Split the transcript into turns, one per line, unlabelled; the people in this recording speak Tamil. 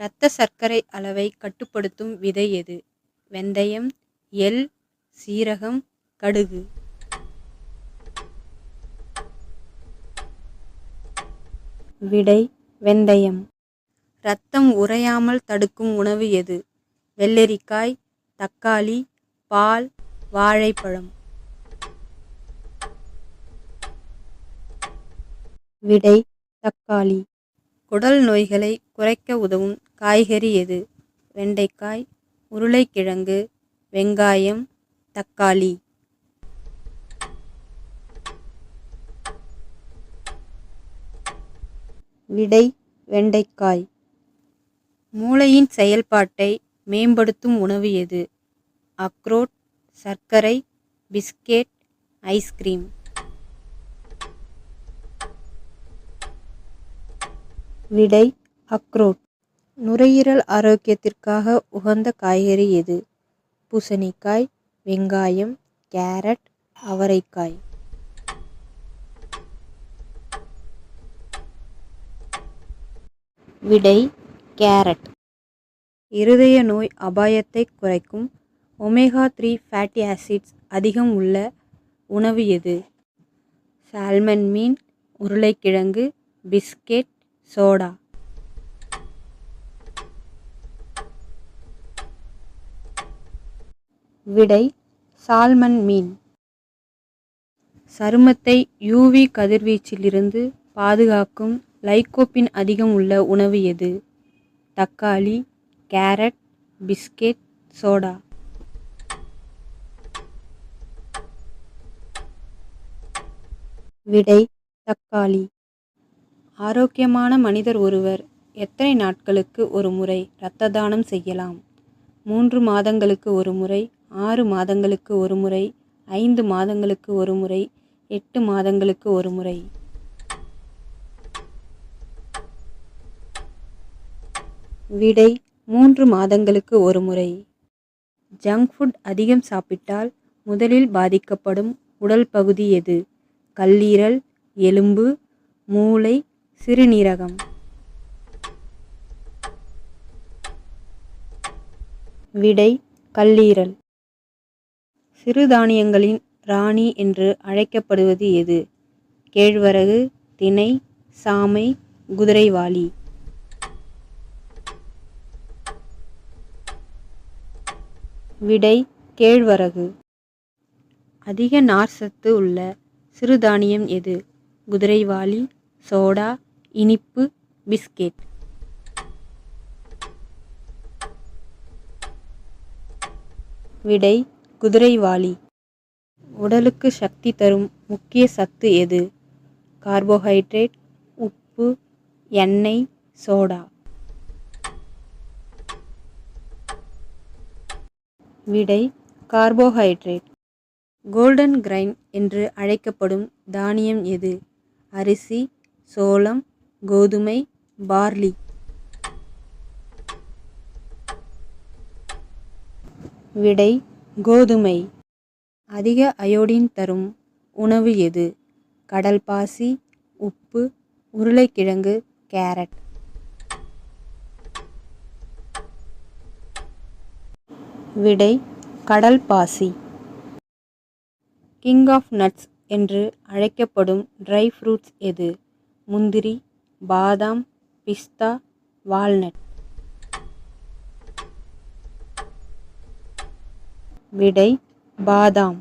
இரத்த சர்க்கரை அளவை கட்டுப்படுத்தும் விதை எது? வெந்தயம் எள் சீரகம் கடுகு. விடை வெந்தயம். இரத்தம் உறையாமல் தடுக்கும் உணவு எது? வெள்ளரிக்காய் தக்காளி பால் வாழைப்பழம். விடை தக்காளி. குடல் நோய்களை குறைக்க உதவும் காய்கறி எது? வெண்டைக்காய் உருளைக்கிழங்கு வெங்காயம் தக்காளி. விடை வெண்டைக்காய். மூளையின் செயல்பாட்டை மேம்படுத்தும் உணவு எது? அக்ரோட் சர்க்கரை பிஸ்கெட் ஐஸ்கிரீம். விடை அக்ரோட். நுரையீரல் ஆரோக்கியத்திற்காக உகந்த காய்கறி எது? பூசணிக்காய் வெங்காயம் கேரட் அவரைக்காய். விடை கேரட். இருதய நோய் அபாயத்தை குறைக்கும் ஒமேகா த்ரீ ஃபேட்டி ஆசிட்ஸ் அதிகம் உள்ள உணவு எது? சால்மன் மீன் உருளைக்கிழங்கு பிஸ்கெட் சோடா. விடை சால்மன் மீன். சருமத்தை யூவி கதிர்வீச்சிலிருந்து பாதுகாக்கும் லைக்கோப்பின் அதிகம் உள்ள உணவு எது? தக்காளி கேரட் பிஸ்கெட் சோடா. விடை தக்காளி. ஆரோக்கியமான மனிதர் ஒருவர் எத்தனை நாட்களுக்கு ஒரு முறை இரத்த தானம் செய்யலாம்? மூன்று மாதங்களுக்கு ஒரு முறை ஆறு மாதங்களுக்கு ஒரு முறை ஐந்து மாதங்களுக்கு ஒரு முறை எட்டு மாதங்களுக்கு ஒரு முறை. விடை மூன்று மாதங்களுக்கு ஒரு முறை. ஜங்க் ஃபுட் அதிகம் சாப்பிட்டால் முதலில் பாதிக்கப்படும் உடல் பகுதி எது? கல்லீரல் எலும்பு மூளை சிறுநீரகம். விடை கல்லீரல். சிறுதானியங்களின் ராணி என்று அழைக்கப்படுவது எது? கேழ்வரகு திணை சாமை குதிரைவாலி. விடை கேழ்வரகு. அதிக நார்சத்து உள்ள சிறுதானியம் எது? குதிரைவாலி சோடா இனிப்பு பிஸ்கெட். விடை குதிரைவாலி. உடலுக்கு சக்தி தரும் முக்கிய சத்து எது? கார்போஹைட்ரேட் உப்பு எண்ணெய் சோடா. விடை கார்போஹைட்ரேட். கோல்டன் கிரைன் என்று அழைக்கப்படும் தானியம் எது? அரிசி சோளம் கோதுமை பார்லி. விடை கோதுமை. அதிக அயோடின் தரும் உணவு எது? கடல் பாசி உப்பு உருளைக்கிழங்கு கேரட். விடை கடல் பாசி. கிங் ஆஃப் நட்ஸ் என்று அழைக்கப்படும் ட்ரை ஃப்ரூட்ஸ் எது? முந்திரி பாதாம் பிஸ்தா வால்நட் விடை பாதாம்.